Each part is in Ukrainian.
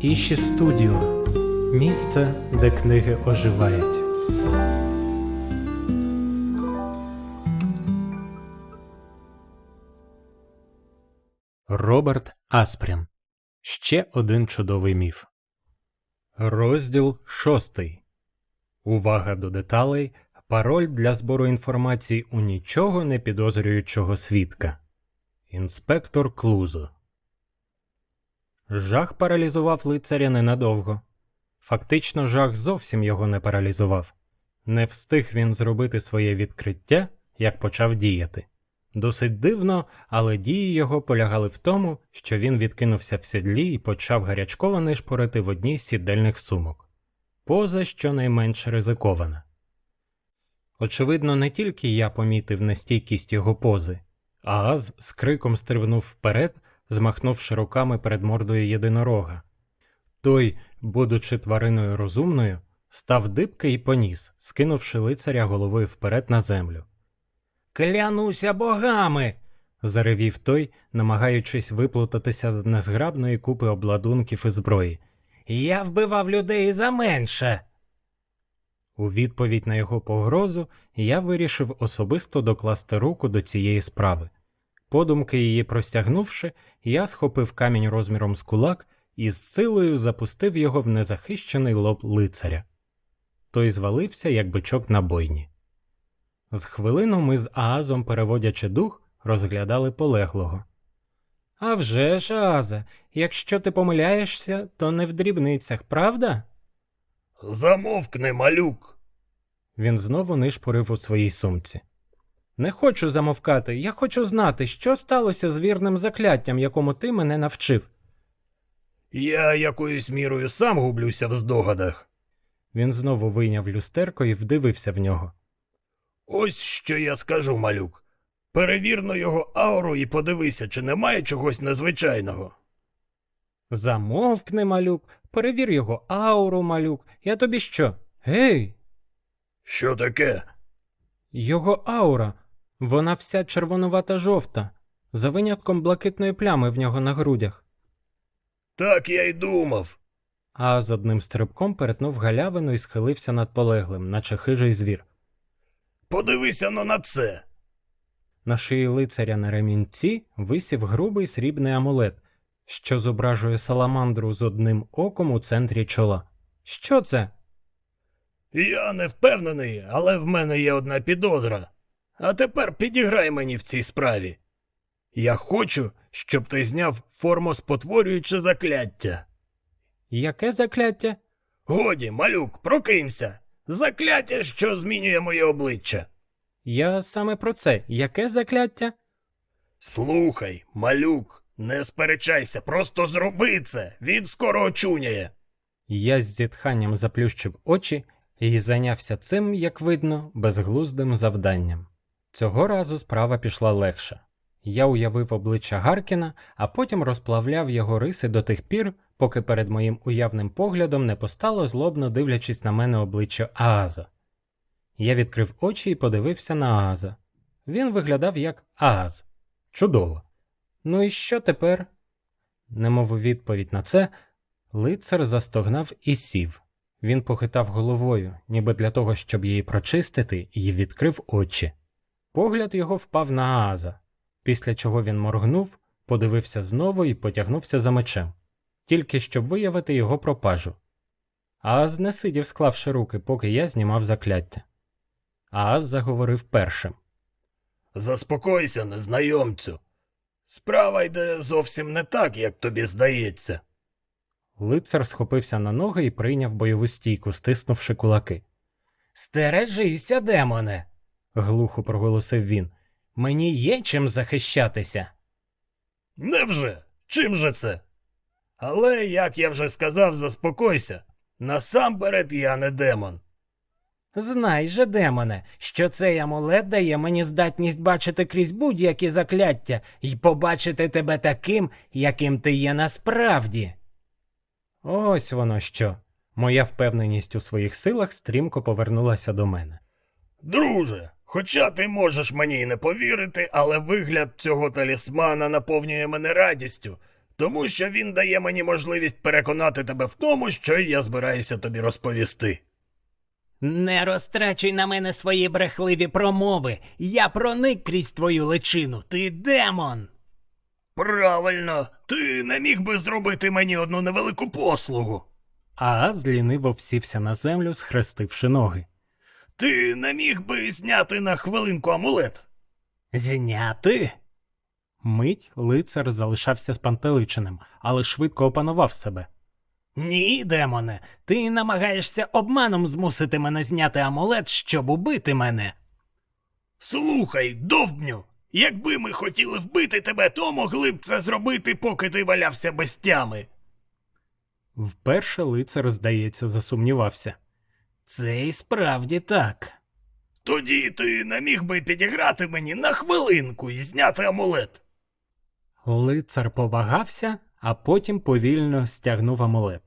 Іші Студіо місце, де книги оживають. Роберт Аспрін. Ще один чудовий міф. Розділ шостий. Увага до деталей. Пароль для збору інформації у нічого не підозрюючого свідка. Інспектор Клузо. Жах паралізував лицаря ненадовго. Фактично, жах зовсім його не паралізував. Не встиг він зробити своє відкриття, як почав діяти. Досить дивно, але дії його полягали в тому, що він відкинувся в сідлі і почав гарячково нишпорити в одній з сідельних сумок. Поза щонайменш ризикована. Очевидно, не тільки я помітив нестійкість його пози, а Аз з криком стрибнув вперед, змахнувши руками перед мордою єдинорога. Той, будучи твариною розумною, став дибки і поніс, скинувши лицаря головою вперед на землю. Клянуся богами. заревів той, намагаючись виплутатися з незграбної купи обладунків і зброї. Я вбивав людей за менше. У відповідь на його погрозу я вирішив особисто докласти руку до цієї справи. Подумки її простягнувши, я схопив камінь розміром з кулак і з силою запустив його в незахищений лоб лицаря. Той звалився, як бичок на бойні. З хвилину ми з Аазом, переводячи дух, розглядали полеглого. «А вже ж, Ааза, якщо ти помиляєшся, то не в дрібницях, правда? Замовкни, малюк. Він знову нишпорив у своїй сумці. Не хочу замовкати, я хочу знати, що сталося з вірним закляттям, якому ти мене навчив. Я якоюсь мірою сам гублюся в здогадах. Він знову вийняв люстерко і вдивився в нього. Ось що я скажу, малюк. Перевірно його ауру і подивися, чи немає чогось незвичайного. Замовкни, малюк, перевір його ауру, малюк. Я тобі що? Гей, Що таке? його аура, вона вся червонувата жовта, за винятком блакитної плями в нього на грудях. Так я й думав. А з одним стрибком перетнув галявину і схилився над полеглим, наче хижий звір. Подивися но на це. На шиї лицаря на ремінці висів грубий срібний амулет, що зображує саламандру з одним оком у центрі чола. Що це? Я не впевнений, але в мене є одна підозра. А тепер підіграй мені в цій справі. Я хочу, щоб ти зняв формоспотворююче закляття. Яке закляття? Годі, малюк, прокинься. Закляття, що змінює моє обличчя. Я саме про це. Яке закляття? Слухай, малюк, не сперечайся, просто зроби це. Він скоро очуняє. Я з зітханням заплющив очі і зайнявся цим, як видно, безглуздим завданням. Цього разу справа пішла легше. Я уявив обличчя Гаркіна, а потім розплавляв його риси до тих пір, поки перед моїм уявним поглядом не постало злобно дивлячись на мене обличчя Ааза. Я відкрив очі і подивився на Ааза. Він виглядав як Ааз. Чудово. Ну і що тепер? Немов відповідь на це, лицар застогнав і сів. Він похитав головою, ніби для того, щоб її прочистити, і відкрив очі. Погляд його впав на Ааза, після чого він моргнув, подивився знову і потягнувся за мечем, тільки щоб виявити його пропажу. Ааз не сидів, склавши руки, поки я знімав закляття. Ааз заговорив першим. Заспокойся, незнайомцю. Справа йде зовсім не так, як тобі здається. Лицар схопився на ноги і прийняв бойову стійку, стиснувши кулаки. Стережися, демоне, глухо проголосив він. Мені є чим захищатися. Невже? Чим же це? Але, як я вже сказав, заспокойся. Насамперед я не демон. Знай же, демоне, що цей амулет дає мені здатність бачити крізь будь-які закляття і побачити тебе таким, яким ти є насправді. Ось воно що. Моя впевненість у своїх силах стрімко повернулася до мене. Друже, хоча ти можеш мені й не повірити, але вигляд цього талісмана наповнює мене радістю. Тому що він дає мені можливість переконати тебе в тому, що я збираюся тобі розповісти. Не розтрачуй на мене свої брехливі промови. Я проник крізь твою личину. Ти демон. Правильно, ти не міг би зробити мені одну невелику послугу. Ааз ліниво всівся на землю, схрестивши ноги. Ти не міг би зняти на хвилинку амулет. Зняти? Мить лицар залишався спантеличеним, але швидко опанував себе. Ні, демоне. Ти намагаєшся обманом змусити мене зняти амулет, щоб убити мене. Слухай, довбню, якби ми хотіли вбити тебе, то могли б це зробити, поки ти валявся без тями. Вперше лицар, здається, засумнівався. Це і справді так. Тоді ти не міг би підіграти мені на хвилинку і зняти амулет. Лицар повагався, а потім повільно стягнув амулет.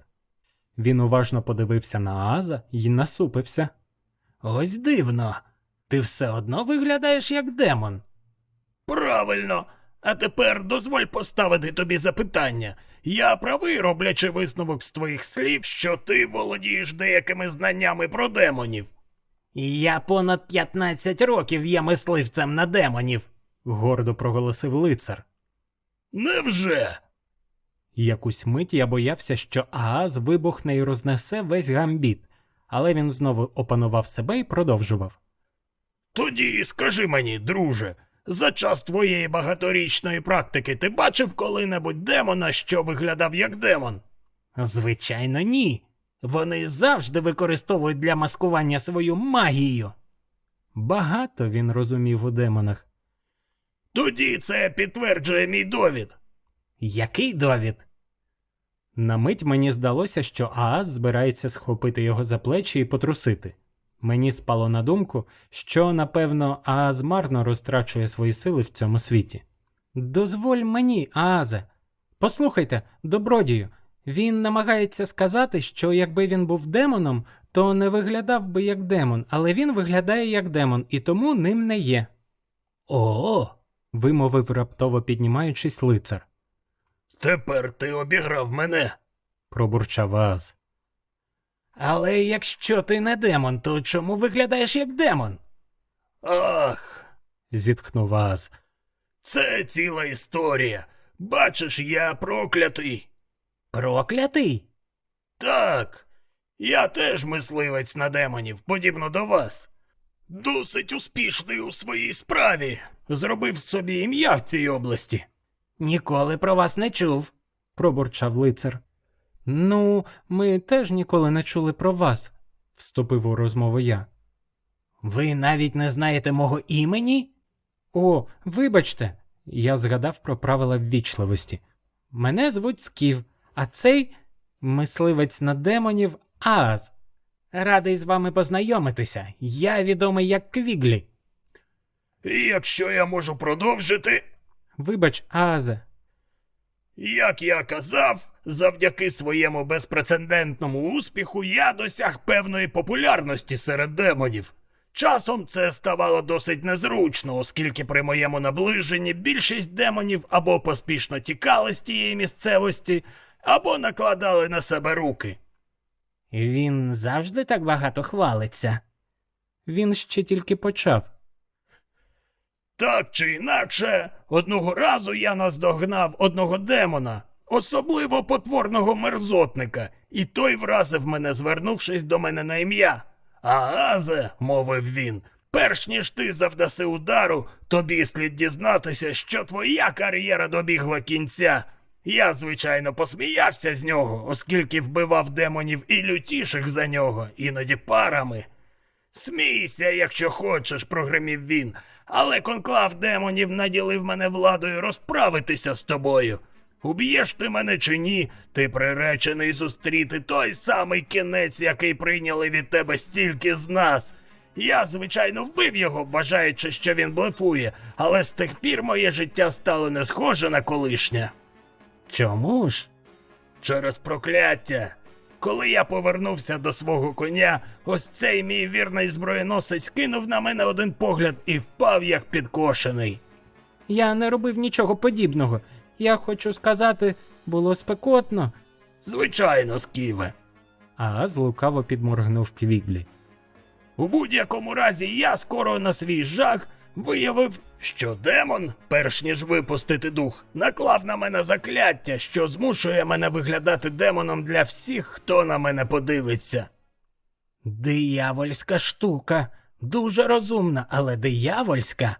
Він уважно подивився на Ааза і насупився. Ось дивно. Ти все одно виглядаєш як демон. Правильно. А тепер дозволь поставити тобі запитання. Я правий, роблячи висновок з твоїх слів, що ти володієш деякими знаннями про демонів. Я понад 15 років є мисливцем на демонів. гордо проголосив лицар. Невже? Якусь мить я боявся, що Ааз вибухне і рознесе весь гамбіт, але він знову опанував себе і продовжував. Тоді скажи мені, друже, за час твоєї багаторічної практики ти бачив коли-небудь демона, що виглядав як демон? Звичайно, ні. Вони завжди використовують для маскування свою магію. Багато він розумів у демонах. Тоді це підтверджує мій довід. Який довід? На мить мені здалося, що Ааз збирається схопити його за плечі і потрусити. Мені спало на думку, що, напевно, Ааз марно розтрачує свої сили в цьому світі. Дозволь мені, Аазе. Послухайте, добродію, він намагається сказати, що якби він був демоном, то не виглядав би як демон, але він виглядає як демон і тому ним не є, О, вимовив раптово піднімаючись лицар, Тепер ти обіграв мене. пробурчав Ааз. Але якщо ти не демон, то чому виглядаєш як демон? Ах, зітхнув Ааз. це ціла історія. Бачиш, я проклятий. Проклятий? Так, я теж мисливець на демонів, подібно до вас. Досить успішний у своїй справі. Зробив собі ім'я в цій області. Ніколи про вас не чув. пробурчав лицар. Ну, ми теж ніколи не чули про вас, вступив у розмову я. Ви навіть не знаєте мого імені? О, вибачте, я згадав про правила ввічливості. Мене звуть Сків, а цей мисливець на демонів Ааз. Радий з вами познайомитися. Я відомий як Квіглі. І якщо я можу продовжити, Вибач, Аазе. Як я казав, завдяки своєму безпрецедентному успіху я досяг певної популярності серед демонів. Часом це ставало досить незручно, оскільки при моєму наближенні більшість демонів або поспішно тікали з тієї місцевості, або накладали на себе руки. Він завжди так багато хвалиться. Він ще тільки почав. Так чи інакше, одного разу я наздогнав одного демона, особливо потворного мерзотника, і той вразив мене, звернувшись до мене на ім'я. Агазе, мовив він, перш ніж ти завдаси удару, тобі слід дізнатися, що твоя кар'єра добігла кінця. Я, звичайно, посміявся з нього, оскільки вбивав демонів і лютіших за нього, іноді парами. Смійся, якщо хочеш, прогримів він, але конклав демонів наділив мене владою розправитися з тобою. Уб'єш ти мене чи ні, ти приречений зустріти той самий кінець, який прийняли від тебе стільки з нас. Я, звичайно, вбив його, вважаючи, що він блефує, але з тих пір моє життя стало не схоже на колишнє. Чому ж? Через прокляття. Коли я повернувся до свого коня, ось цей мій вірний зброєносець кинув на мене один погляд і впав як підкошений. Я не робив нічого подібного. Я хочу сказати, Було спекотно. Звичайно, Сківе. Ааз лукаво підморгнув Квіглі. У будь-якому разі я скоро на свій жах виявив, що демон, перш ніж випустити дух, наклав на мене закляття, що змушує мене виглядати демоном для всіх, хто на мене подивиться. Диявольська штука. Дуже розумна, але диявольська.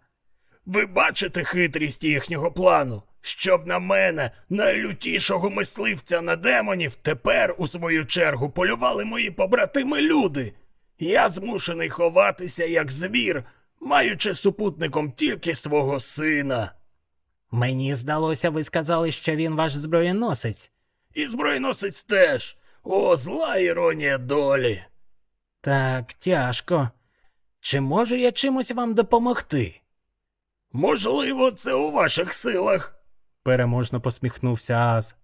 Ви бачите хитрість їхнього плану, щоб на мене, найлютішого мисливця на демонів, тепер, у свою чергу, полювали мої побратими люди. Я змушений ховатися як звір, маючи супутником тільки свого сина. Мені здалося, ви сказали, що він ваш зброєносець. І збройносець теж. О, зла іронія долі. Так, тяжко. Чи можу я чимось вам допомогти? Можливо, це у ваших силах. Переможно посміхнувся Ааз.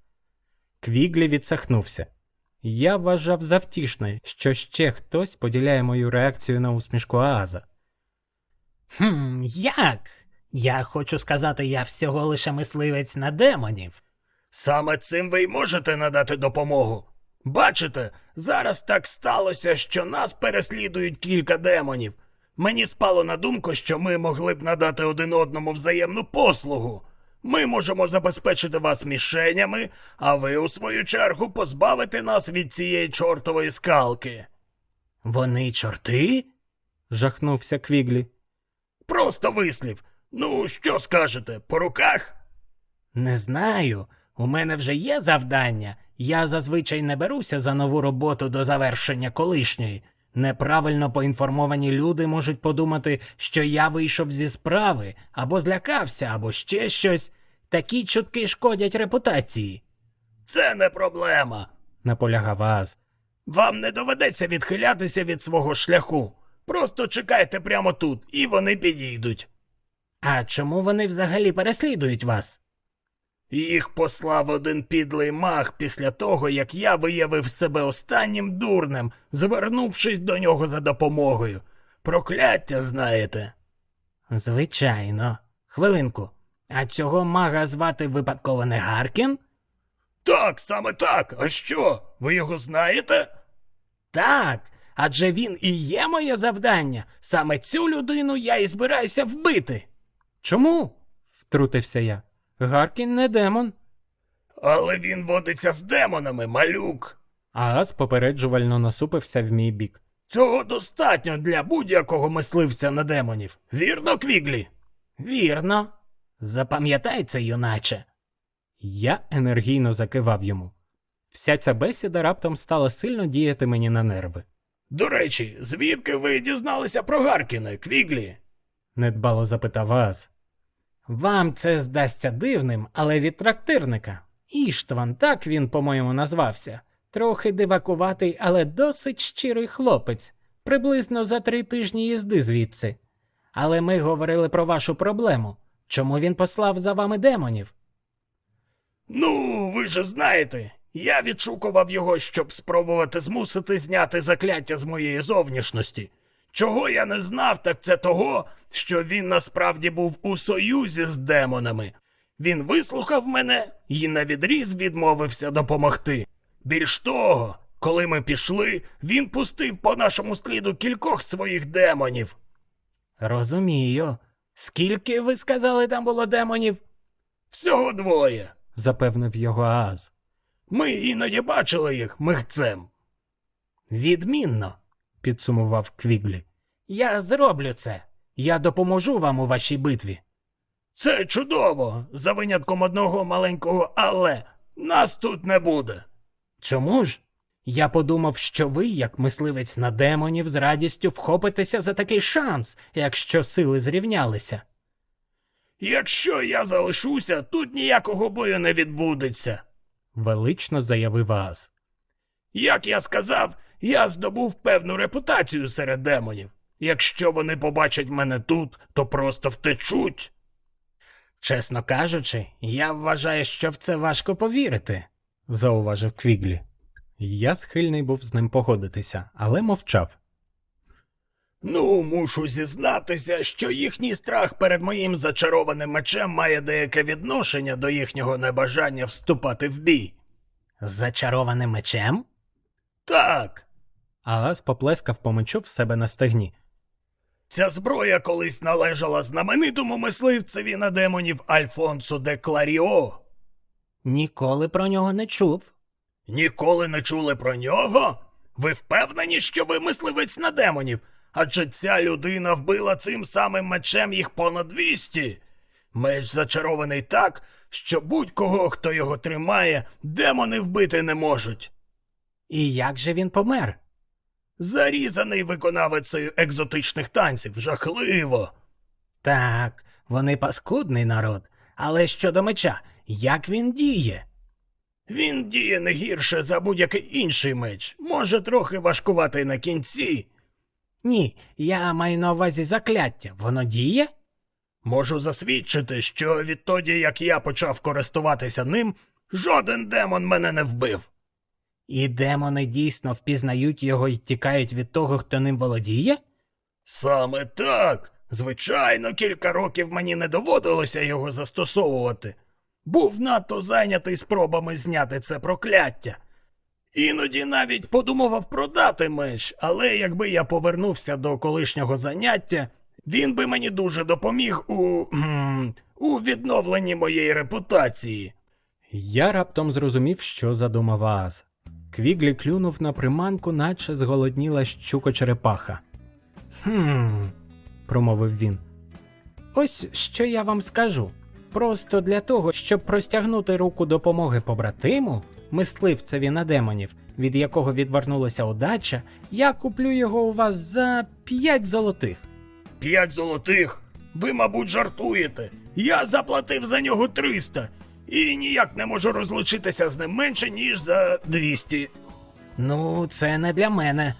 Квіглі відсахнувся. Я вважав завтішне, що ще хтось поділяє мою реакцію на усмішку Ааза. Хм, як? Я хочу сказати, я всього лише мисливець на демонів. Саме цим ви й можете надати допомогу. Бачите, зараз так сталося, що нас переслідують кілька демонів. Мені спало на думку, що ми могли б надати один одному взаємну послугу. Ми можемо забезпечити вас мішенями, а ви, у свою чергу, позбавите нас від цієї чортової скалки. Вони чорти? Жахнувся Квіглі. Просто вислів. Ну, що скажете, по руках? Не знаю. У мене вже є завдання. Я зазвичай не беруся за нову роботу до завершення колишньої. Неправильно поінформовані люди можуть подумати, що я вийшов зі справи, або злякався, або ще щось. Такі чутки шкодять репутації. Це не проблема. наполягав Ааз. Вам не доведеться відхилятися від свого шляху. Просто чекайте прямо тут, і вони підійдуть. А чому вони взагалі переслідують вас? Їх послав один підлий маг після того, як я виявив себе останнім дурнем, звернувшись до нього за допомогою. Прокляття, знаєте. Звичайно. Хвилинку. А цього мага звати випадково не Гаркін? Так, саме так. А що? Ви його знаєте? Так, адже він і є моє завдання. Саме цю людину я і збираюся вбити. Чому? втрутився я. Гаркін не демон. Але він водиться з демонами, малюк. Ааз попереджувально насупився в мій бік. Цього достатньо для будь-якого мисливця на демонів. Вірно, Квіглі? Вірно. Запам'ятай це, юначе. Я енергійно закивав йому. Вся ця бесіда раптом стала сильно діяти мені на нерви. До речі, звідки ви дізналися про Гаркіна, Квіглі? Недбало запитав Ааз. Вам це здасться дивним, але від трактирника. Іштван, так він, по-моєму, назвався. Трохи дивакуватий, але досить щирий хлопець, приблизно за три тижні їзди звідси. Але ми говорили про вашу проблему. Чому він послав за вами демонів? Ну, ви ж знаєте, я відшукував його, щоб спробувати змусити зняти закляття з моєї зовнішності. Чого я не знав, так це того, що він насправді був у союзі з демонами. Він вислухав мене і на відріз відмовився допомогти. Більш того, коли ми пішли, він пустив по нашому сліду кількох своїх демонів. Розумію. Скільки ви сказали там було демонів? Всього двоє. запевнив його Ааз. Ми іноді бачили їх михцем. Відмінно. Підсумував Квіглі. Я зроблю це. Я допоможу вам у вашій битві. Це чудово, за винятком одного маленького але нас тут не буде. Чому ж? Я подумав, що ви, як мисливець на демонів, з радістю вхопитеся за такий шанс, якщо сили зрівнялися. Якщо я залишуся, тут ніякого бою не відбудеться. Велично заявив Ааз. Як я сказав, я здобув певну репутацію серед демонів. Якщо вони побачать мене тут, то просто втечуть. Чесно кажучи, я вважаю, що в це важко повірити. зауважив Квіглі. Я схильний був з ним погодитися, але мовчав. Ну, мушу зізнатися, що їхній страх перед моїм зачарованим мечем має деяке відношення до їхнього небажання вступати в бій. Зачарованим мечем? Так, Ааз поплескав по мечу в себе на стегні. ця зброя колись належала знаменитому мисливцеві на демонів Альфонсу де Кларіо. Ніколи про нього не чув. Ніколи не чули про нього? Ви впевнені, що ви мисливець на демонів? Адже ця людина вбила цим самим мечем їх понад 200. Меч зачарований так, що будь-кого, хто його тримає, демони вбити не можуть. І як же він помер? Зарізаний виконавицею екзотичних танців, жахливо. Так, вони паскудний народ. Але щодо меча, як він діє? Він діє не гірше за будь-який інший меч, може трохи важкуватий на кінці. Ні, я маю на увазі закляття. Воно діє? Можу засвідчити, що відтоді, як я почав користуватися ним, жоден демон мене не вбив. І демони дійсно впізнають його і тікають від того, хто ним володіє? Саме так. Звичайно, кілька років мені не доводилося його застосовувати. Був надто зайнятий спробами зняти це прокляття. Іноді навіть подумував продати меч, але якби я повернувся до колишнього заняття, він би мені дуже допоміг у, у відновленні моєї репутації. Я раптом зрозумів, що задумав Ааз. Квіглі клюнув на приманку, наче зголодніла щука-черепаха. Хм. промовив він. Ось що я вам скажу. Просто для того, щоб простягнути руку допомоги побратиму, мисливцеві на демонів, від якого відвернулася удача, я куплю його у вас за п'ять золотих. П'ять золотих. Ви, мабуть, жартуєте. Я заплатив за нього 300 і ніяк не можу розлучитися з ним менше, ніж за 200. Ну, це не для мене.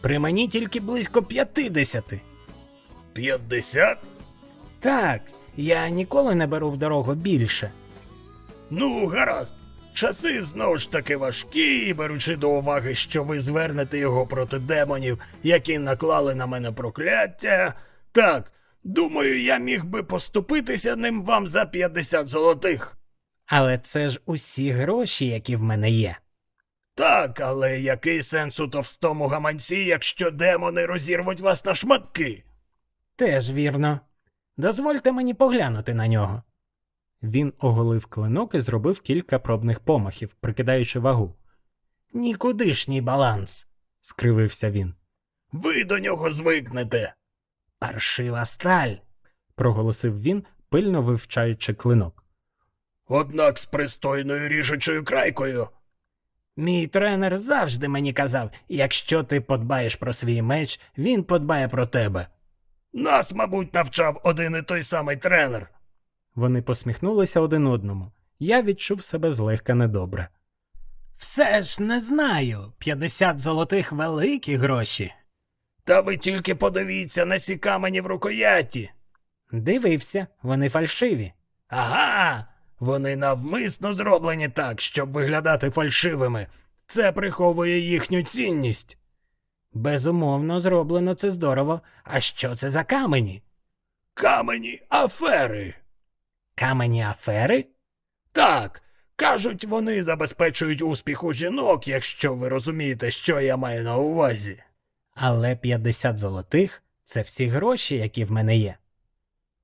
При мені тільки близько п'ятдесяти. 50? Так, я ніколи не беру в дорогу більше. Ну, гаразд. Часи знову ж таки важкі, і беручи до уваги, що ви звернете його проти демонів, які наклали на мене прокляття. Так, думаю, я міг би поступитися ним вам за 50 золотих. Але це ж усі гроші, які в мене є. Так, але який сенс у товстому гаманці, якщо демони розірвуть вас на шматки? Теж вірно. Дозвольте мені поглянути на нього. Він оголив клинок і зробив кілька пробних помахів, прикидаючи вагу. Нікудишній баланс. Скривився він. Ви до нього звикнете. Паршива сталь. Проголосив він, пильно вивчаючи клинок. Однак з пристойною ріжучою крайкою. Мій тренер завжди мені казав, якщо ти подбаєш про свій меч, він подбає про тебе. Нас, мабуть, навчав один і той самий тренер. Вони посміхнулися один одному. Я відчув себе злегка недобре. Все ж не знаю. 50 золотих великі гроші. Та ви тільки подивіться на ці камені в рукояті. Дивився, вони фальшиві. Ага, вони навмисно зроблені так, щоб виглядати фальшивими. Це приховує їхню цінність. Безумовно, зроблено це здорово. А що це за камені? Камені афери. Камені афери? Так, кажуть, вони забезпечують успіх у жінок, якщо ви розумієте, що я маю на увазі. Але 50 золотих це всі гроші, які в мене є.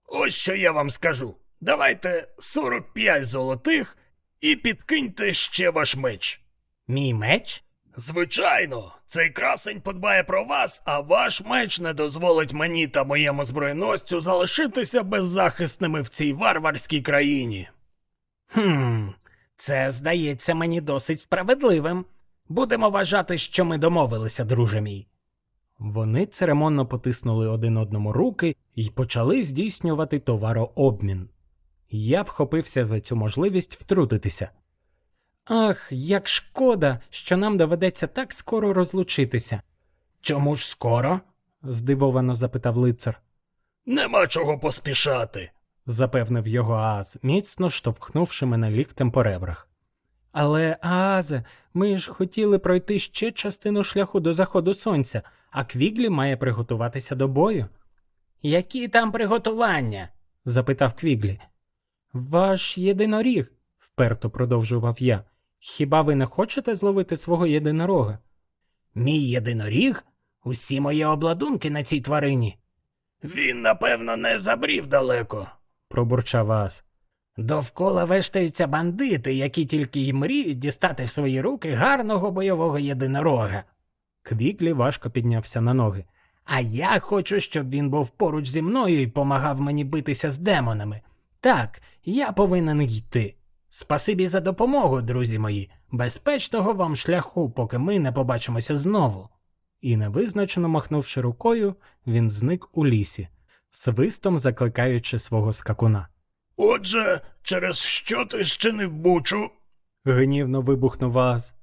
Ось що я вам скажу. Давайте 45 золотих і підкиньте ще ваш меч. Мій меч? Звичайно, цей красень подбає про вас, а ваш меч не дозволить мені та моєму збройносцю залишитися беззахисними в цій варварській країні. Хм, це здається мені досить справедливим. Будемо вважати, що ми домовилися, друже мій. Вони церемонно потиснули один одному руки і почали здійснювати товарообмін. Я вхопився за цю можливість втрутитися. Ах, як шкода, що нам доведеться так скоро розлучитися, Чому ж скоро? здивовано запитав лицар. Нема чого поспішати. запевнив його Ааз, міцно штовхнувши мене ліктем по ребрах. Але, Аазе, ми ж хотіли пройти ще частину шляху до заходу сонця, а Квіглі має приготуватися до бою. Які там приготування? запитав Квіглі. Ваш єдиноріг, вперто продовжував я. Хіба ви не хочете зловити свого єдинорога? Мій єдиноріг? Усі мої обладунки на цій тварині. Він, напевно, не забрів далеко. пробурчав Аас. Довкола вештаються бандити, які тільки й мріють дістати в свої руки гарного бойового єдинорога. Квіглі важко піднявся на ноги. А я хочу, щоб він був поруч зі мною і помагав мені битися з демонами. Так, я повинен йти. Спасибі за допомогу, друзі мої. Безпечного вам шляху, поки ми не побачимося знову. І невизначено махнувши рукою, він зник у лісі, свистом закликаючи свого скакуна. Отже, через що ти щинив бучу? Гнівно вибухнув Аз.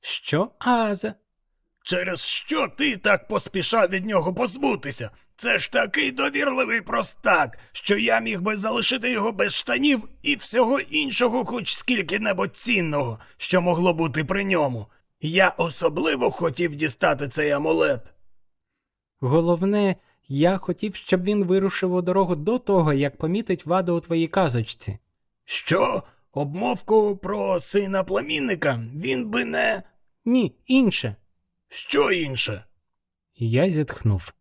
Що, Азе? Через що ти так поспішав від нього позбутися? Це ж такий довірливий простак, що я міг би залишити його без штанів і всього іншого, хоч скільки-небудь цінного, що могло бути при ньому. Я особливо хотів дістати цей амулет. Головне, я хотів, щоб він вирушив у дорогу до того, як помітить ваду у твоїй казочці. Що? Обмовку про сина племінника він би не. Ні, інше. Що інше? Я зітхнув.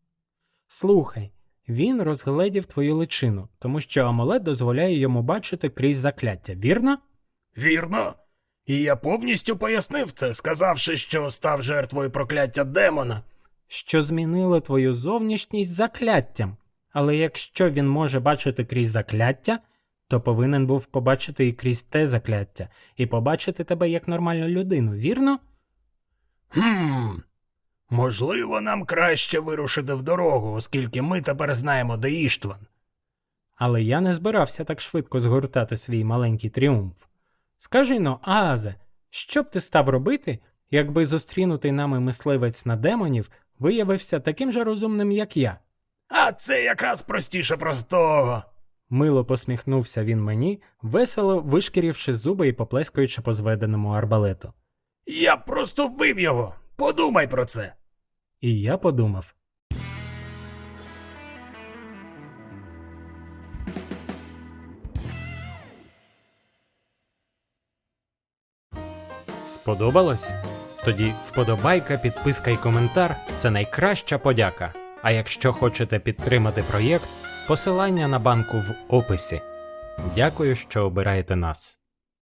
Слухай, він розгледів твою личину, тому що амулет дозволяє йому бачити крізь закляття, вірно? Вірно. І я повністю пояснив це, сказавши, що став жертвою прокляття демона. Що змінило твою зовнішність закляттям. Але якщо він може бачити крізь закляття, то повинен був побачити і крізь те закляття, і побачити тебе як нормальну людину, вірно? Хм. Можливо, нам краще вирушити в дорогу, оскільки ми тепер знаємо, де Іштван. Але я не збирався так швидко згортати свій маленький тріумф. Скажи но, Аазе, що б ти став робити, якби зустрінутий нами мисливець на демонів виявився таким же розумним, як я? А це якраз простіше простого. Мило посміхнувся він мені, весело вишкірівши зуби і поплескуючи по зведеному арбалету. Я просто вбив його. Подумай про це. І я подумав. Сподобалось? Тоді вподобайка, підписка і коментар це найкраща подяка. А якщо хочете підтримати проєкт, посилання на банку в описі. Дякую, що обираєте нас.